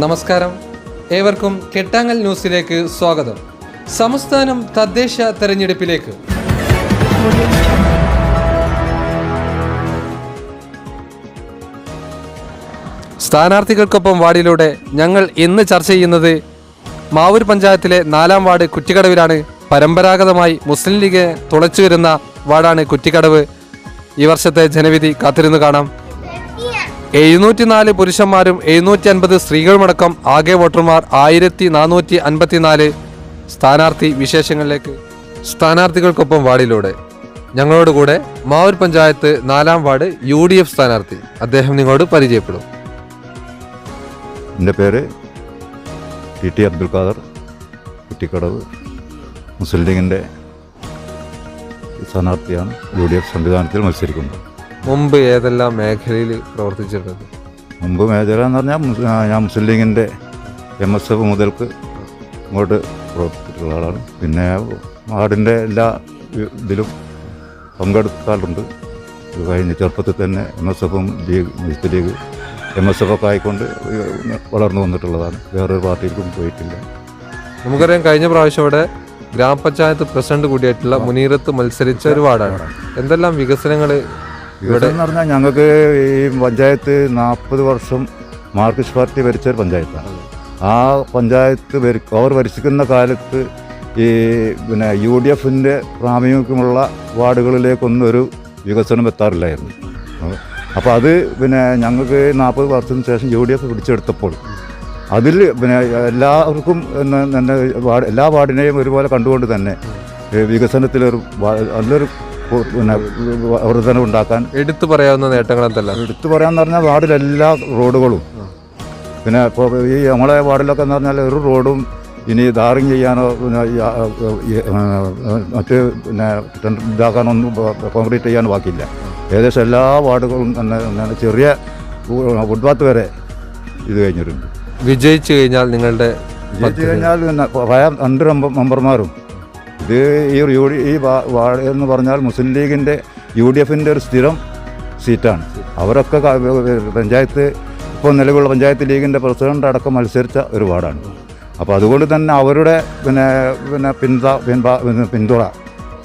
നമസ്കാരം. ഏവർക്കും കെട്ടാങ്ങൽ ന്യൂസിലേക്ക് സ്വാഗതം. സംസ്ഥാനം തദ്ദേശ തെരഞ്ഞെടുപ്പിലേക്ക്. സ്ഥാനാർത്ഥികൾക്കൊപ്പം വാർഡിലൂടെ ഞങ്ങൾ ഇന്ന് ചർച്ച ചെയ്യുന്നത് മാവൂർ പഞ്ചായത്തിലെ നാലാം വാർഡ് കുറ്റിക്കടവിലാണ്. പരമ്പരാഗതമായി മുസ്ലിം ലീഗ് തുളച്ചു വരുന്ന വാർഡാണ് കുറ്റിക്കടവ്. ഈ വർഷത്തെ ജനവിധി കാത്തിരുന്നു കാണാം. എഴുന്നൂറ്റി നാല് പുരുഷന്മാരും എഴുന്നൂറ്റി അൻപത് സ്ത്രീകളുമടക്കം ആകെ വോട്ടർമാർ ആയിരത്തി നാനൂറ്റി അൻപത്തിനാല് സ്ഥാനാർത്ഥി വിശേഷങ്ങളിലേക്ക്. സ്ഥാനാർത്ഥികൾക്കൊപ്പം വാർഡിലൂടെ. ഞങ്ങളോട് കൂടെ മാവൂർ പഞ്ചായത്ത് നാലാം വാർഡ് യു ഡി എഫ് സ്ഥാനാർത്ഥി. അദ്ദേഹം നിങ്ങളോട് പരിചയപ്പെടും. എന്റെ പേര് ടി ടി അബ്ദുൽ ഖാദർ കുറ്റിക്കടവ്. മുസ്ലിം ലീഗിന്റെ സ്ഥാനാർത്ഥിയാണ് യു ഡി എഫ് സംവിധാനത്തിൽ മത്സരിക്കുന്നത്. മുമ്പ് ഏതെല്ലാം മേഖലയിൽ പ്രവർത്തിച്ചിട്ടുണ്ട്? മുമ്പ് മേഖല എന്ന് പറഞ്ഞാൽ ഞാൻ മുസ്ലിം ലീഗിന്റെ എം എസ് എഫ് മുതൽക്ക് ഇങ്ങോട്ട് പ്രവർത്തിച്ചിട്ടുള്ള ആളാണ്. പിന്നെ വാർഡിന്റെ എല്ലാ ഇതിലും പങ്കെടുക്കാറുണ്ട്. ഇത് കഴിഞ്ഞ് ചെറുപ്പത്തിൽ തന്നെ എം എസ് എഫും League Muslim League M S F ഒക്കെ ആയിക്കൊണ്ട് വളർന്നു വന്നിട്ടുള്ളതാണ്. വേറൊരു പാർട്ടിയിലും പോയിട്ടില്ല. നമുക്കറിയാം കഴിഞ്ഞ പ്രാവശ്യം ഇവിടെ ഗ്രാമപഞ്ചായത്ത് പ്രസിഡന്റ് കൂടിയായിട്ടുള്ള മുനീറത്ത് മത്സരിച്ച ഒരു വാർഡാണ്. എന്തെല്ലാം വികസനങ്ങൾ ഇവിടെ എന്ന് പറഞ്ഞാൽ ഞങ്ങൾക്ക് ഈ പഞ്ചായത്ത് നാൽപ്പത് വർഷം മാർക്സിസ്റ്റ് പാർട്ടി ഭരിച്ച ഒരു പഞ്ചായത്താണ്. ആ പഞ്ചായത്ത് അവർ ഭരിച്ചിരിക്കുന്ന കാലത്ത് ഈ പിന്നെ യു ഡി എഫിന്റെ പ്രാമുഖ്യമുള്ള വാർഡുകളിലേക്കൊന്നും ഒരു വികസനം എത്താറില്ലായിരുന്നു. അപ്പോൾ അത് പിന്നെ ഞങ്ങൾക്ക് നാൽപ്പത് വർഷത്തിന് ശേഷം യു ഡി എഫ് പിടിച്ചെടുത്തപ്പോൾ അതിൽ പിന്നെ എല്ലാവർക്കും എല്ലാ വാർഡിനെയും ഒരുപോലെ കണ്ടുകൊണ്ട് തന്നെ വികസനത്തിലൊരു നല്ലൊരു പിന്നെ വർധന ഉണ്ടാക്കാൻ എടുത്തു പറയാവുന്ന നേട്ടങ്ങൾ എന്തല്ല? എടുത്തു പറയാന്ന് പറഞ്ഞാൽ വാർഡിലെല്ലാ റോഡുകളും. പിന്നെ ഇപ്പോൾ ഈ നമ്മളെ വാർഡിലൊക്കെ എന്ന് പറഞ്ഞാൽ ഒരു റോഡും ഇനി ധാറിങ് ചെയ്യാനോ പിന്നെ മറ്റ് പിന്നെ ഇതാക്കാനൊന്നും കോൺക്രീറ്റ് ചെയ്യാൻ ബാക്കിയില്ല. ഏകദേശം എല്ലാ വാർഡുകളും തന്നെ ചെറിയ ഫുട്പാത്ത് വരെ ഇത് കഴിഞ്ഞിട്ടുണ്ട്. വിജയിച്ചു കഴിഞ്ഞാൽ നിങ്ങളുടെ വിജയിച്ചു കഴിഞ്ഞാൽ പിന്നെ പഴയ രണ്ട് മെമ്പ- മെമ്പർമാരും ഇത് ഈ യു ഡി ഈ വാർഡ് എന്ന് പറഞ്ഞാൽ മുസ്ലിം ലീഗിന്റെ യു ഡി എഫിന്റെ ഒരു സ്ഥിരം സീറ്റാണ്. അവരൊക്കെ പഞ്ചായത്ത് ഇപ്പോൾ നിലവിലുള്ള പഞ്ചായത്ത് ലീഗിന്റെ പ്രസിഡന്റ് അടക്കം മത്സരിച്ച ഒരു വാർഡാണ്. അപ്പോൾ അതുകൊണ്ട് തന്നെ അവരുടെ പിന്നെ പിന്നെ പിന്താ പിന്തുണ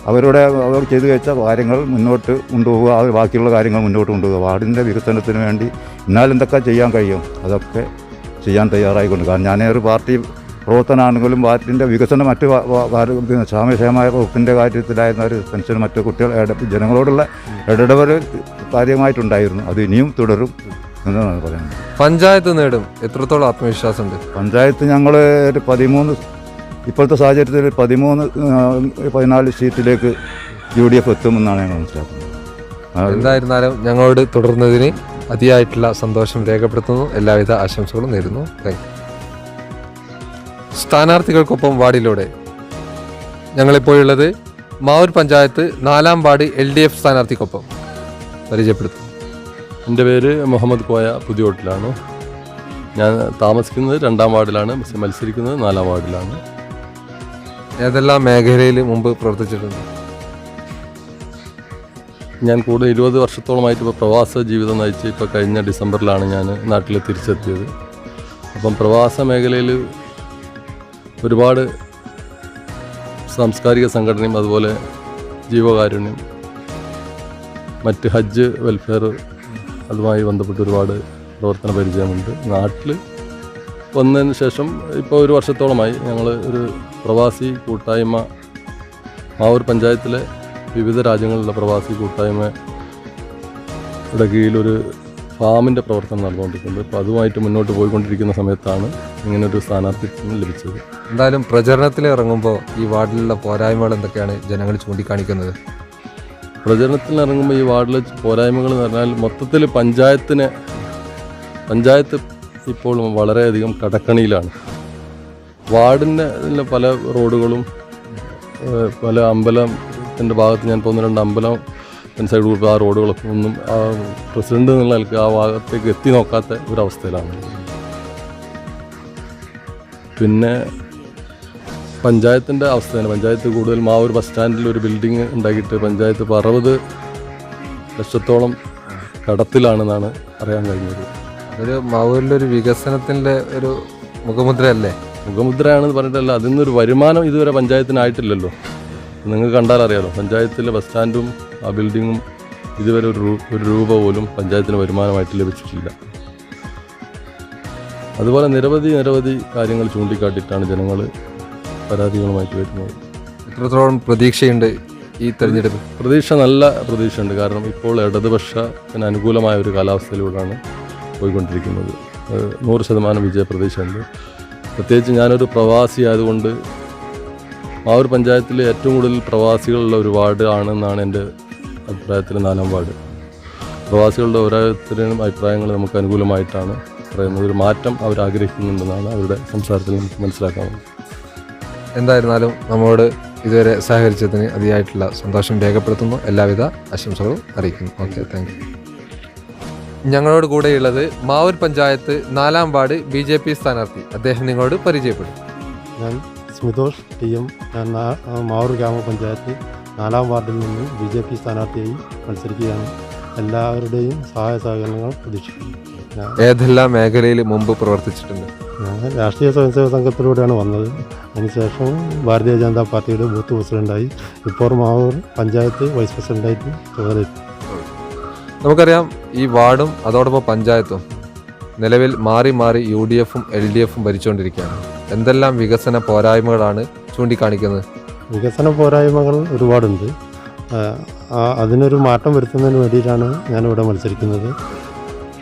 അവരുടെ അവർ ചെയ്തു വെച്ച കാര്യങ്ങൾ മുന്നോട്ട് കൊണ്ടുപോവുക അവർ ബാക്കിയുള്ള കാര്യങ്ങൾ മുന്നോട്ട് കൊണ്ടുപോകുക വാർഡിന്റെ വികസനത്തിന് വേണ്ടി എന്നാൽ എന്തൊക്കെ ചെയ്യാൻ കഴിയും അതൊക്കെ ചെയ്യാൻ തയ്യാറായിക്കൊണ്ട്. കാരണം ഞാൻ ഒരു പാർട്ടി പ്രവർത്തനമാണെങ്കിലും വാറ്റിന്റെ വികസനം മറ്റ് ക്ഷാമക്ഷേമമായ വകുപ്പിന്റെ കാര്യത്തിലായിരുന്ന ഒരു പെൻഷൻ മറ്റ് കുട്ടികൾ ജനങ്ങളോടുള്ള ഇടപെടൽ കാര്യമായിട്ടുണ്ടായിരുന്നു. അത് ഇനിയും തുടരും എന്നാണ് പറയുന്നത് പഞ്ചായത്ത് നേടും. എത്രത്തോളം ആത്മവിശ്വാസമുണ്ട്? പഞ്ചായത്ത് ഞങ്ങൾ ഒരു പതിമൂന്ന് ഇപ്പോഴത്തെ സാഹചര്യത്തിൽ പതിമൂന്ന് പതിനാല് സീറ്റിലേക്ക് യു ഡി എഫ് എത്തുമെന്നാണ് ഞങ്ങൾ മനസ്സിലാക്കുന്നത്. എന്തായിരുന്നാലും ഞങ്ങളോട് തുടർന്നതിന് അതിയായിട്ടുള്ള സന്തോഷം രേഖപ്പെടുത്തുന്നു. എല്ലാവിധ ആശംസകളും നേരുന്നു. താങ്ക് യു സ്ഥാനാർത്ഥികൾക്കൊപ്പം വാർഡിലൂടെ. ഞങ്ങളിപ്പോഴുള്ളത് മാവൂർ പഞ്ചായത്ത് നാലാം വാർഡ് എൽ ഡി എഫ് സ്ഥാനാർത്ഥിക്കൊപ്പം. പരിചയപ്പെടുത്തും എന്റെ പേര് മുഹമ്മദ് കോയ പുതിയോട്ടിലാണ് ഞാൻ താമസിക്കുന്നത് രണ്ടാം വാർഡിലാണ് പക്ഷെ മത്സരിക്കുന്നത് നാലാം വാർഡിലാണ്. ഏതെല്ലാം മേഖലയിൽ മുമ്പ് പ്രവർത്തിച്ചിട്ടുണ്ട്? ഞാൻ കൂടുതൽ ഇരുപത് വർഷത്തോളമായിട്ട് ഇപ്പോൾ പ്രവാസ ജീവിതം നയിച്ച് ഇപ്പോൾ കഴിഞ്ഞ ഡിസംബറിലാണ് ഞാൻ നാട്ടിൽ തിരിച്ചെത്തിയത്. അപ്പം പ്രവാസ മേഖലയിൽ ഒരുപാട് സാംസ്കാരിക സംഘടനയും അതുപോലെ ജീവകാരുണ്യം മറ്റ് ഹജ്ജ് വെൽഫെയർ അതുമായി ബന്ധപ്പെട്ട് ഒരുപാട് പ്രവർത്തന പരിചയമുണ്ട്. നാട്ടിൽ വന്നതിന് ശേഷം ഇപ്പോൾ ഒരു വർഷത്തോളമായി ഞങ്ങൾ ഒരു പ്രവാസി കൂട്ടായ്മ മാവൂർ പഞ്ചായത്തിലെ വിവിധ രാജ്യങ്ങളിലുള്ള പ്രവാസി കൂട്ടായ്മയുടെ കീഴിലൊരു ഫാമിന്റെ പ്രവർത്തനം നടന്നുകൊണ്ടിരിക്കുന്നത്. അപ്പോൾ അതുമായിട്ട് മുന്നോട്ട് പോയിക്കൊണ്ടിരിക്കുന്ന സമയത്താണ് ഇങ്ങനൊരു സ്ഥാനാർത്ഥിത്വം ലഭിച്ചത്. എന്തായാലും പ്രചരണത്തിൽ ഇറങ്ങുമ്പോൾ ഈ വാർഡിലുള്ള പോരായ്മകൾ എന്തൊക്കെയാണ് ജനങ്ങൾ ചൂണ്ടിക്കാണിക്കുന്നത്? പ്രചരണത്തിൽ ഇറങ്ങുമ്പോൾ ഈ വാർഡിലെ പോരായ്മകൾ എന്ന് പറഞ്ഞാൽ മൊത്തത്തിൽ പഞ്ചായത്തിന് പഞ്ചായത്ത് ഇപ്പോൾ വളരെയധികം കടക്കണിയിലാണ്. വാർഡിന്റെ പല റോഡുകളും പല അമ്പലത്തിന്റെ ഭാഗത്ത് ഞാൻ പോകുന്ന രണ്ട് അമ്പലം സൈഡ് ഗ്രൂപ്പ് ആ റോഡുകളൊക്കെ ഒന്നും ആ പ്രസിഡന്റ് എന്നുള്ള നിലയ്ക്ക് ആ ഭാഗത്തേക്ക് എത്തി നോക്കാത്ത ഒരവസ്ഥയിലാണ്. പിന്നെ പഞ്ചായത്തിന്റെ അവസ്ഥ തന്നെ പഞ്ചായത്ത് കൂടുതൽ മാവൂർ ബസ് സ്റ്റാൻഡിൽ ഒരു ബിൽഡിംഗ് ഉണ്ടാക്കിയിട്ട് പഞ്ചായത്ത് ഇപ്പോൾ അറുപത് ലക്ഷത്തോളം കടത്തിലാണെന്നാണ് അറിയാൻ കഴിഞ്ഞത്. ഒരു മാവൂരിലെ ഒരു വികസനത്തിന്റെ ഒരു മുഖമുദ്രയല്ലേ? മുഖമുദ്രയാണെന്ന് പറഞ്ഞിട്ടല്ല അതിൽ നിന്നൊരു വരുമാനം ഇതുവരെ പഞ്ചായത്തിനായിട്ടില്ലല്ലോ. നിങ്ങൾ കണ്ടാൽ അറിയാലോ പഞ്ചായത്തിലെ ബസ് സ്റ്റാൻഡും ആ ബിൽഡിങ്ങും ഇതുവരെ ഒരു രൂപ ഒരു രൂപ പോലും പഞ്ചായത്തിന് വരുമാനമായിട്ട് ലഭിച്ചിട്ടില്ല. അതുപോലെ നിരവധി നിരവധി കാര്യങ്ങൾ ചൂണ്ടിക്കാട്ടിയിട്ടാണ് ജനങ്ങൾ പരാതികളുമായിട്ട് വരുന്നത്. എത്രത്തോളം പ്രതീക്ഷയുണ്ട് ഈ തെരഞ്ഞെടുപ്പ്? പ്രതീക്ഷ നല്ല പ്രതീക്ഷയുണ്ട്. കാരണം ഇപ്പോൾ ഇടതുപക്ഷത്തിന് അനുകൂലമായ ഒരു കാലാവസ്ഥയിലൂടെയാണ് പോയിക്കൊണ്ടിരിക്കുന്നത്. നൂറ് ശതമാനം വിജയ പ്രതീക്ഷയുണ്ട്. പ്രത്യേകിച്ച് ഞാനൊരു പ്രവാസി ആയതുകൊണ്ട് ആ ഒരു പഞ്ചായത്തിലെ ഏറ്റവും കൂടുതൽ പ്രവാസികളുള്ള ഒരു വാർഡ് ആണെന്നാണ് എന്റെ അഭിപ്രായത്തിൽ നാലാം വാർഡ് പ്രവാസികളുടെ ഓരോരുത്തരുടെയും അഭിപ്രായങ്ങൾ നമുക്ക് അനുകൂലമായിട്ടാണ് പറയുന്നത്. ഒരു മാറ്റം അവർ ആഗ്രഹിക്കുന്നുണ്ടെന്നാണ് അവരുടെ സംസാരത്തിൽ നമുക്ക് മനസ്സിലാക്കാവുന്നത്. എന്തായിരുന്നാലും നമ്മോട് ഇതുവരെ സഹകരിച്ചതിന് അതിയായിട്ടുള്ള സന്തോഷം രേഖപ്പെടുത്തുന്നു. എല്ലാവിധ ആശംസകളും അറിയിക്കുന്നു. Okay thank you. ഞങ്ങളോട് കൂടെയുള്ളത് മാവൂർ പഞ്ചായത്ത് നാലാം വാർഡ് ബി ജെ പി സ്ഥാനാർത്ഥി. അദ്ദേഹം നിങ്ങളോട് പരിചയപ്പെടും. ഞാൻ സ്മിതോഷ് ടി എം ഞാൻ മാവൂർ ഗ്രാമപഞ്ചായത്ത് നാലാം വാർഡിൽ നിന്ന് ബി ജെ പി സ്ഥാനാർത്ഥിയായി മത്സരിക്കുകയാണ്. എല്ലാവരുടെയും സഹായ സഹകരണങ്ങൾ പ്രതീക്ഷിക്കുന്നു. ഏതെല്ലാം മേഖലയിൽ മുമ്പ് പ്രവർത്തിച്ചിട്ടുണ്ട്? ഞാൻ രാഷ്ട്രീയ സ്വയംസേവക സംഘത്തിലൂടെയാണ് വന്നത്. അതിനുശേഷം ഭാരതീയ ജനതാ പാർട്ടിയുടെ ബൂത്ത് പ്രസിഡന്റായി ഇപ്പോൾ മാവൂർ പഞ്ചായത്ത് വൈസ് പ്രസിഡന്റായിട്ട് ചുമതലയേറ്റു. നമുക്കറിയാം ഈ വാർഡും അതോടൊപ്പം പഞ്ചായത്തും നിലവിൽ മാറി മാറി യു ഡി എഫും എൽ ഡി എഫും ഭരിച്ചുകൊണ്ടിരിക്കുകയാണ്. എന്തെല്ലാം വികസന പോരായ്മകളാണ് ചൂണ്ടിക്കാണിക്കുന്നത്? വികസന പോരായ്മകൾ ഒരുപാടുണ്ട്. അതിനൊരു മാറ്റം വരുത്തുന്നതിന് വേണ്ടിയിട്ടാണ് ഞാനിവിടെ മത്സരിക്കുന്നത്.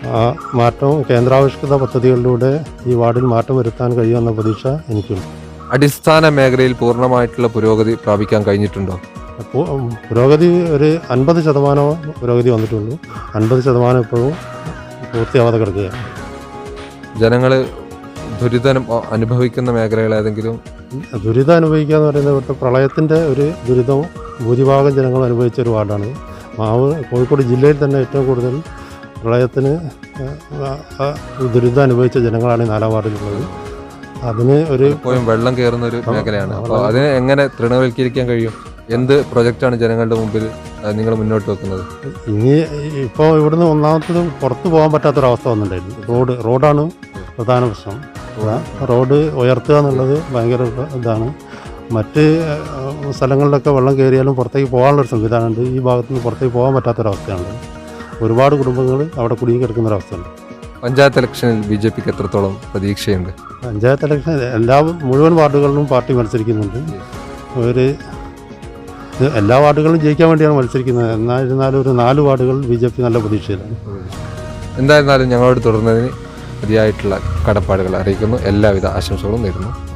ആ മാറ്റം കേന്ദ്രാവിഷ്കൃത പദ്ധതികളിലൂടെ ഈ വാർഡിൽ മാറ്റം വരുത്താൻ കഴിയുമെന്ന പ്രതീക്ഷ എനിക്കുണ്ട്. അടിസ്ഥാന മേഖലയിൽ പൂർണമായിട്ടുള്ള പുരോഗതി പ്രാപിക്കാൻ കഴിഞ്ഞിട്ടുണ്ടോ? പുരോഗതി ഒരു അൻപത് ശതമാനം പുരോഗതി വന്നിട്ടുള്ളൂ. അൻപത് ശതമാനം ഇപ്പോഴും പൂർത്തിയാവാതെ കിടക്കുകയാണ്. ജനങ്ങൾ ദുരിതം അനുഭവിക്കുന്ന മേഖലകൾ ഏതെങ്കിലും ദുരിതം അനുഭവിക്കുക എന്ന് പറയുന്നത് ഇവിടുത്തെ പ്രളയത്തിന്റെ ഒരു ദുരിതം ഭൂരിഭാഗം ജനങ്ങൾ അനുഭവിച്ച ഒരു വാർഡാണ്. മാവ് കോഴിക്കോട് ജില്ലയിൽ തന്നെ ഏറ്റവും കൂടുതൽ പ്രളയത്തിന് ദുരിതം അനുഭവിച്ച ജനങ്ങളാണ് ഈ നാലാം വാർഡിലുള്ളത്. അതിന് ഒരു വെള്ളം കയറുന്ന ഒരു മേഖലയാണ്. അപ്പോൾ അതിനെ എങ്ങനെ തൃണവൽക്കരിക്കാൻ കഴിയും? എന്ത് പ്രൊജക്റ്റാണ് ജനങ്ങളുടെ മുമ്പിൽ നിങ്ങൾ മുന്നോട്ട് വെക്കുന്നത്? ഇനി ഇപ്പോൾ ഇവിടുന്ന് ഒന്നാമത്തത് പുറത്ത് പോകാൻ പറ്റാത്തൊരവസ്ഥ വന്നിട്ടുണ്ടായിരുന്നു. റോഡ് റോഡാണ് പ്രധാന പ്രശ്നം. റോഡ് ഉയർത്തുക എന്നുള്ളത് ഭയങ്കര ഇതാണ്. മറ്റ് സ്ഥലങ്ങളിലൊക്കെ വെള്ളം കയറിയാലും പുറത്തേക്ക് പോകാനുള്ളൊരു സംവിധാനമുണ്ട്. ഈ ഭാഗത്ത് നിന്ന് പുറത്തേക്ക് പോകാൻ പറ്റാത്തൊരവസ്ഥയാണ്. ഒരുപാട് കുടുംബങ്ങൾ അവിടെ കുടുങ്ങി കിടക്കുന്ന ഒരവസ്ഥയുണ്ട് പഞ്ചായത്ത് ഇലക്ഷനിൽ ബി ജെ പിക്ക് എത്രത്തോളം പ്രതീക്ഷയുണ്ട്? പഞ്ചായത്ത് ഇലക്ഷൻ എല്ലാ മുഴുവൻ വാർഡുകളിലും പാർട്ടി മത്സരിക്കുന്നുണ്ട്. ഒരു എല്ലാ വാർഡുകളിലും ജയിക്കാൻ വേണ്ടിയാണ് മത്സരിക്കുന്നത്. എന്നായിരുന്നാലും ഒരു നാല് വാർഡുകൾ ബി ജെ പി നല്ല പ്രതീക്ഷയിലാണ്. എന്തായിരുന്നാലും ഞങ്ങളോട് തുടർന്നതിന് മതിയായിട്ടുള്ള കടപ്പാടുകൾ അറിയിക്കുന്നു. എല്ലാവിധ ആശംസകളും നേരുന്നു.